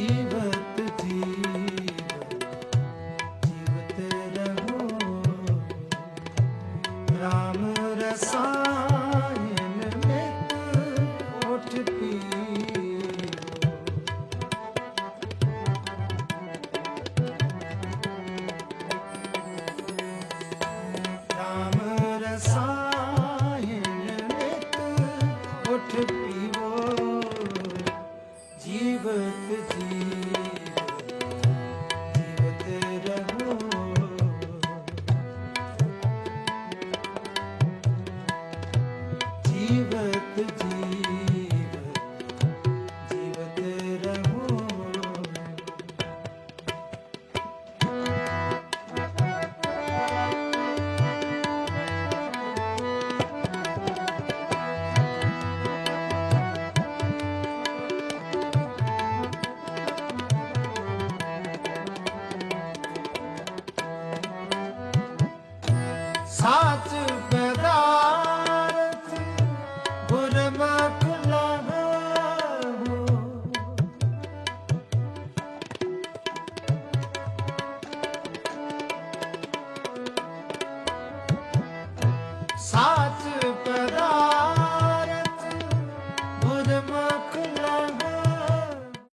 ਜੀਵਤ ਜੀਵ ਜੀਵਤ ਰਹੋ। ਰਾਮ ਰਸਾਇਨ ਮਿਤ ਉਠ ਪੀਓ ਰਾਮ ਰਸਾਇਨ ਮਿਤ ਉਠ ਪੀਵੋ 七。